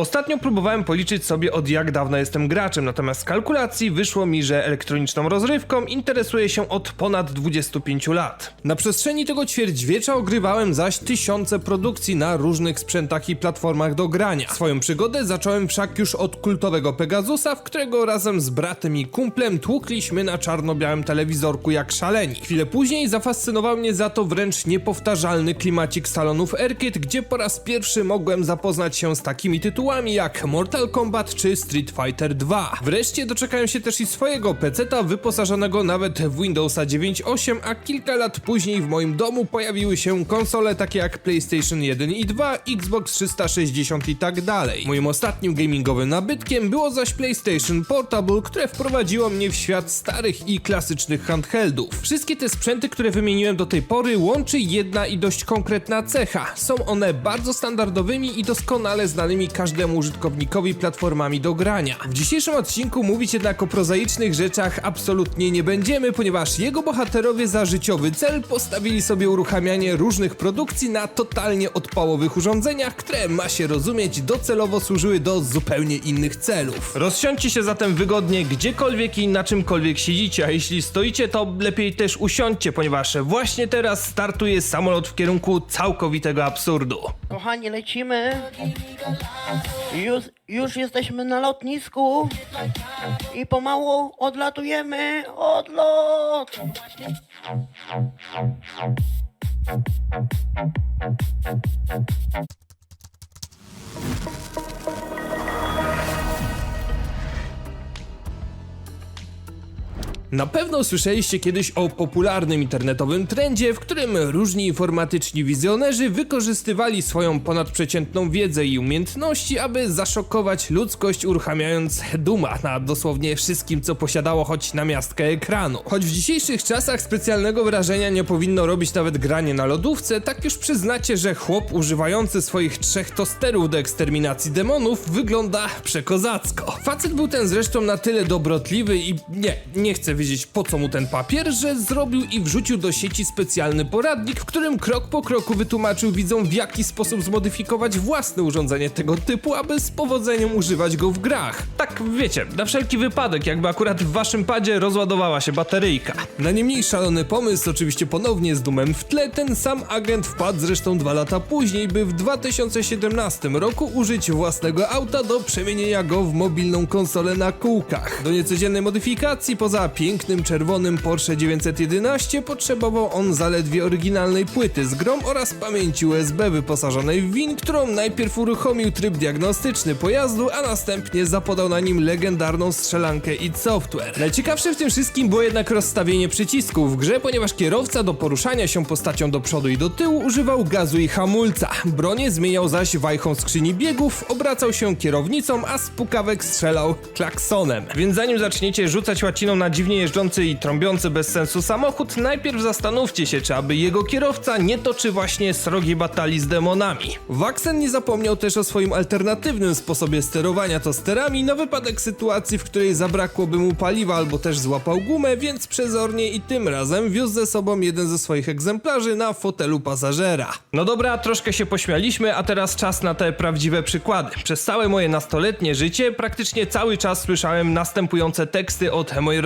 Ostatnio próbowałem policzyć sobie od jak dawna jestem graczem, natomiast z kalkulacji wyszło mi, że elektroniczną rozrywką interesuję się od ponad 25 lat. Na przestrzeni tego ćwierćwiecza ogrywałem zaś tysiące produkcji na różnych sprzętach i platformach do grania. Swoją przygodę zacząłem wszak już od kultowego Pegasusa, w którego razem z bratem i kumplem tłukliśmy na czarno-białym telewizorku jak szaleni. Chwilę później zafascynował mnie za to wręcz niepowtarzalny klimacik salonów Arcade, gdzie po raz pierwszy mogłem zapoznać się z takimi tytułami jak Mortal Kombat czy Street Fighter 2. Wreszcie doczekałem się też i swojego peceta wyposażonego nawet w Windowsa 9.8, a kilka lat później w moim domu pojawiły się konsole takie jak PlayStation 1 i 2, Xbox 360 i tak dalej. Moim ostatnim gamingowym nabytkiem było zaś PlayStation Portable, które wprowadziło mnie w świat starych i klasycznych handheldów. Wszystkie te sprzęty, które wymieniłem do tej pory łączy jedna i dość konkretna cecha. Są one bardzo standardowymi i doskonale znanymi każdemu użytkownikowi platformami do grania. W dzisiejszym odcinku mówić jednak o prozaicznych rzeczach absolutnie nie będziemy, ponieważ jego bohaterowie za życiowy cel postawili sobie uruchamianie różnych produkcji na totalnie odpałowych urządzeniach, które ma się rozumieć docelowo służyły do zupełnie innych celów. Rozsiądźcie się zatem wygodnie gdziekolwiek i na czymkolwiek siedzicie, a jeśli stoicie to lepiej też usiądźcie, ponieważ właśnie teraz startuje samolot w kierunku całkowitego absurdu. Kochani, lecimy. Już, już jesteśmy na lotnisku. I pomału odlatujemy. Odlot! Na pewno słyszeliście kiedyś o popularnym internetowym trendzie, w którym różni informatyczni wizjonerzy wykorzystywali swoją ponadprzeciętną wiedzę i umiejętności, aby zaszokować ludzkość uruchamiając Duma na dosłownie wszystkim, co posiadało choć na miastkę ekranu. Choć w dzisiejszych czasach specjalnego wrażenia nie powinno robić nawet granie na lodówce, tak już przyznacie, że chłop używający swoich trzech tosterów do eksterminacji demonów wygląda przekozacko. Facet był ten zresztą na tyle dobrotliwy i nie, nie chcę wiedzieć po co mu ten papier, że zrobił i wrzucił do sieci specjalny poradnik, w którym krok po kroku wytłumaczył widzom w jaki sposób zmodyfikować własne urządzenie tego typu, aby z powodzeniem używać go w grach. Tak wiecie, na wszelki wypadek, jakby akurat w waszym padzie rozładowała się bateryjka. Na niemniej szalony pomysł, oczywiście ponownie z dumem w tle, ten sam agent wpadł zresztą dwa lata później, by w 2017 roku użyć własnego auta do przemienienia go w mobilną konsolę na kółkach. Do niecodziennej modyfikacji, poza pięknym czerwonym Porsche 911 potrzebował on zaledwie oryginalnej płyty z grom oraz pamięci USB wyposażonej w WIN, którą najpierw uruchomił tryb diagnostyczny pojazdu, a następnie zapodał na nim legendarną strzelankę id Software. Najciekawsze w tym wszystkim było jednak rozstawienie przycisków w grze, ponieważ kierowca do poruszania się postacią do przodu i do tyłu używał gazu i hamulca. Bronię zmieniał zaś wajchą skrzyni biegów, obracał się kierownicą, a z pukawek strzelał klaksonem. Więc zanim zaczniecie rzucać łaciną na dziwnie jeżdżący i trąbiący bez sensu samochód, najpierw zastanówcie się, czy aby jego kierowca nie toczy właśnie srogiej batalii z demonami. Waxen nie zapomniał też o swoim alternatywnym sposobie sterowania tosterami na wypadek sytuacji, w której zabrakłoby mu paliwa albo też złapał gumę, więc przezornie i tym razem wiózł ze sobą jeden ze swoich egzemplarzy na fotelu pasażera. No dobra, troszkę się pośmialiśmy, a teraz czas na te prawdziwe przykłady. Przez całe moje nastoletnie życie praktycznie cały czas słyszałem następujące teksty od mojej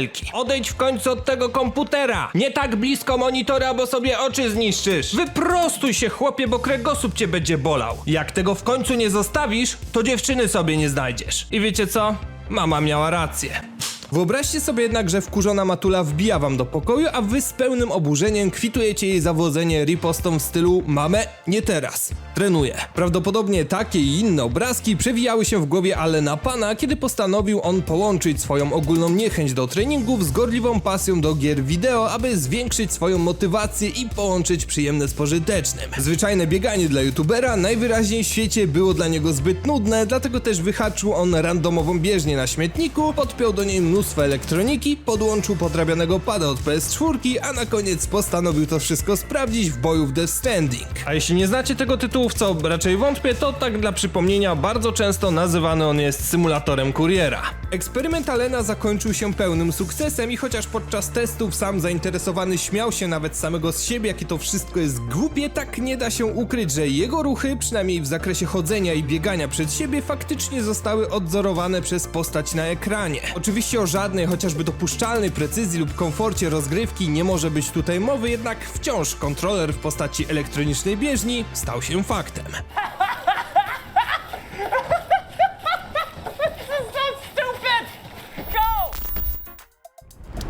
rodzicielki. Odejdź w końcu od tego komputera! Nie tak blisko monitora, bo sobie oczy zniszczysz! Wyprostuj się, chłopie, bo kręgosłup cię będzie bolał. Jak tego w końcu nie zostawisz, to dziewczyny sobie nie znajdziesz. I wiecie co? Mama miała rację. Wyobraźcie sobie jednak, że wkurzona matula wbija wam do pokoju, a wy z pełnym oburzeniem kwitujecie jej zawodzenie ripostą w stylu Mamę, nie teraz. Trenuję. Prawdopodobnie takie i inne obrazki przewijały się w głowie Alena Pana, kiedy postanowił on połączyć swoją ogólną niechęć do treningów z gorliwą pasją do gier wideo, aby zwiększyć swoją motywację i połączyć przyjemne z pożytecznym. Zwyczajne bieganie dla youtubera najwyraźniej w świecie było dla niego zbyt nudne, dlatego też wyhaczył on randomową bieżnię na śmietniku, podpiął do niej mnóstwo elektroniki, podłączył podrabianego pada od PS4, a na koniec postanowił to wszystko sprawdzić w boju w Death Stranding. A jeśli nie znacie tego tytułu, w co raczej wątpię, to tak dla przypomnienia bardzo często nazywany on jest symulatorem kuriera. Eksperyment Alena zakończył się pełnym sukcesem i chociaż podczas testów sam zainteresowany śmiał się nawet samego z siebie, jakie to wszystko jest głupie, tak nie da się ukryć, że jego ruchy, przynajmniej w zakresie chodzenia i biegania przed siebie, faktycznie zostały odzorowane przez postać na ekranie. Oczywiście o żadnej, chociażby dopuszczalnej precyzji lub komforcie rozgrywki nie może być tutaj mowy, jednak wciąż kontroler w postaci elektronicznej bieżni stał się faktem.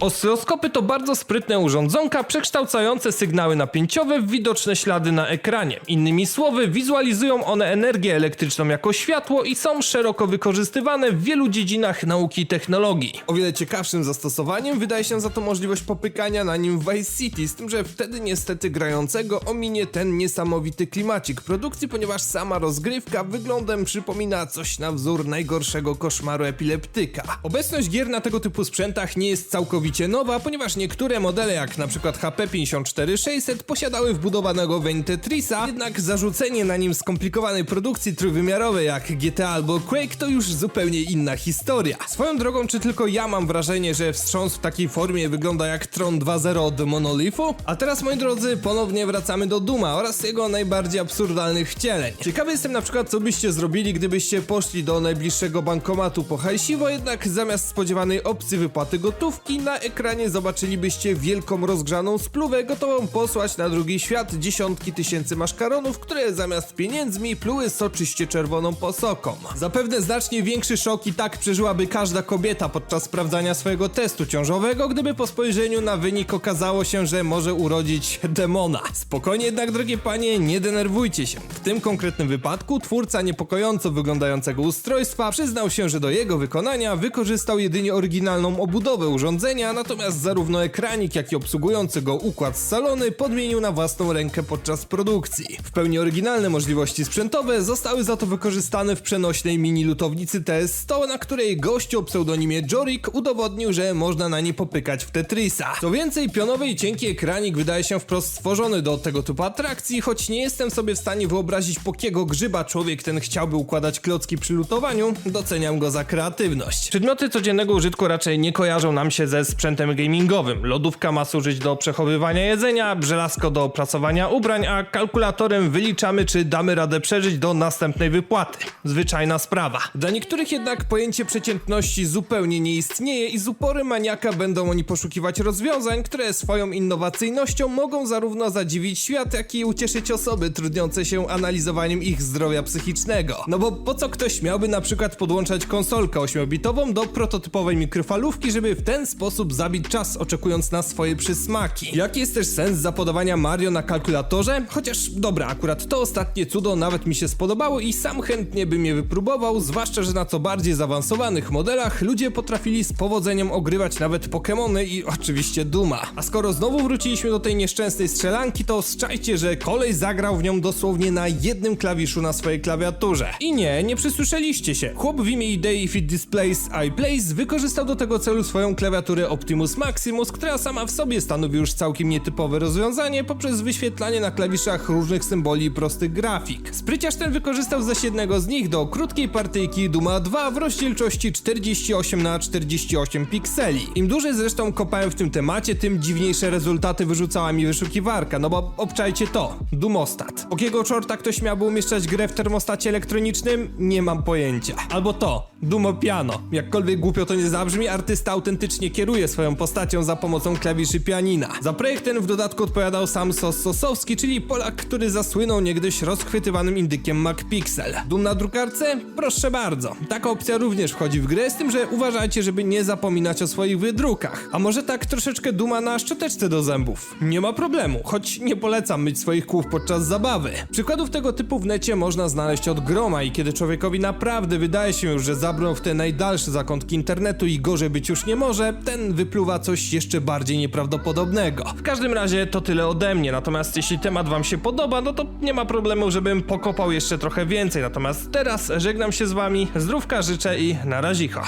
Oscyloskopy to bardzo sprytne urządzonka przekształcające sygnały napięciowe w widoczne ślady na ekranie. Innymi słowy, wizualizują one energię elektryczną jako światło i są szeroko wykorzystywane w wielu dziedzinach nauki i technologii. O wiele ciekawszym zastosowaniem wydaje się za to możliwość popykania na nim Vice City, z tym, że wtedy niestety grającego ominie ten niesamowity klimacik produkcji, ponieważ sama rozgrywka wyglądem przypomina coś na wzór najgorszego koszmaru epileptyka. Obecność gier na tego typu sprzętach nie jest całkowicie nowa, ponieważ niektóre modele, jak przykład HP 54600, posiadały wbudowanego weń Tetrisa, jednak zarzucenie na nim skomplikowanej produkcji trójwymiarowej jak GTA albo Quake to już zupełnie inna historia. Swoją drogą, czy tylko ja mam wrażenie, że wstrząs w takiej formie wygląda jak Tron 2.0 od Monolithu? A teraz, moi drodzy, ponownie wracamy do Duma oraz jego najbardziej absurdalnych wcieleń. Ciekawy jestem na przykład, co byście zrobili, gdybyście poszli do najbliższego bankomatu po hajsiwo, jednak zamiast spodziewanej opcji wypłaty gotówki, na ekranie zobaczylibyście wielką rozgrzaną spluwę gotową posłać na drugi świat dziesiątki tysięcy maszkaronów, które zamiast pieniędzmi pluły soczyście czerwoną posoką. Zapewne znacznie większy szok i tak przeżyłaby każda kobieta podczas sprawdzania swojego testu ciążowego, gdyby po spojrzeniu na wynik okazało się, że może urodzić demona. Spokojnie jednak, drogie panie, nie denerwujcie się. W tym konkretnym wypadku twórca niepokojąco wyglądającego ustrojstwa przyznał się, że do jego wykonania wykorzystał jedynie oryginalną obudowę urządzenia, natomiast zarówno ekranik, jak i obsługujący go układ z salony podmienił na własną rękę podczas produkcji. W pełni oryginalne możliwości sprzętowe zostały za to wykorzystane w przenośnej mini lutownicy TS100, na której gościu o pseudonimie Jorik udowodnił, że można na niej popykać w Tetrisa. Co więcej, pionowy i cienki ekranik wydaje się wprost stworzony do tego typu atrakcji, choć nie jestem sobie w stanie wyobrazić po kiego grzyba człowiek ten chciałby układać klocki przy lutowaniu, doceniam go za kreatywność. Przedmioty codziennego użytku raczej nie kojarzą nam się ze sprzętem gamingowym. Lodówka ma służyć do przechowywania jedzenia, żelazko do prasowania ubrań, a kalkulatorem wyliczamy, czy damy radę przeżyć do następnej wypłaty. Zwyczajna sprawa. Dla niektórych jednak pojęcie przeciętności zupełnie nie istnieje i z uporem maniaka będą oni poszukiwać rozwiązań, które swoją innowacyjnością mogą zarówno zadziwić świat, jak i ucieszyć osoby trudniące się analizowaniem ich zdrowia psychicznego. No bo po co ktoś miałby na przykład podłączać konsolkę 8-bitową do prototypowej mikrofalówki, żeby w ten sposób zabić czas oczekując na swoje przysmaki? Jaki jest też sens zapodawania Mario na kalkulatorze? Chociaż dobra, akurat to ostatnie cudo nawet mi się spodobało i sam chętnie bym je wypróbował, zwłaszcza, że na co bardziej zaawansowanych modelach ludzie potrafili z powodzeniem ogrywać nawet Pokémony i oczywiście Duma. A skoro znowu wróciliśmy do tej nieszczęsnej strzelanki, to szczajcie, że kolej zagrał w nią dosłownie na jednym klawiszu na swojej klawiaturze. I nie, nie przysłyszeliście się. Chłop w imię idei Fit Displays iPlace wykorzystał do tego celu swoją klawiaturę Optimus Maximus, która sama w sobie stanowi już całkiem nietypowe rozwiązanie poprzez wyświetlanie na klawiszach różnych symboli i prostych grafik. Spryciarz ten wykorzystał zaś jednego z nich do krótkiej partyjki Duma 2 w rozdzielczości 48 na 48 pikseli. Im dłużej zresztą kopałem w tym temacie, tym dziwniejsze rezultaty wyrzucała mi wyszukiwarka, no bo obczajcie to. Dumostat. Okiego czorta ktoś miałby umieszczać grę w termostacie elektronicznym? Nie mam pojęcia. Albo to. Dumo piano. Jakkolwiek głupio to nie zabrzmi, artysta autentycznie kieruje swoją postacią za pomocą klawiszy pianina. Za projekt ten w dodatku odpowiadał sam Sos Sosowski, czyli Polak, który zasłynął niegdyś rozchwytywanym indykiem MacPixel. Dum na drukarce? Proszę bardzo. Taka opcja również wchodzi w grę, z tym, że uważajcie, żeby nie zapominać o swoich wydrukach. A może tak troszeczkę duma na szczoteczce do zębów? Nie ma problemu, choć nie polecam myć swoich kłów podczas zabawy. Przykładów tego typu w necie można znaleźć od groma i kiedy człowiekowi naprawdę wydaje się już, że zabrnął w te najdalsze zakątki internetu i gorzej być już nie może, ten wypluwa coś jeszcze bardziej nieprawdopodobnego. W każdym razie to tyle ode mnie, natomiast jeśli temat wam się podoba, no to nie ma problemu, żebym pokopał jeszcze trochę więcej. Natomiast teraz żegnam się z wami, zdrówka życzę i na razicho.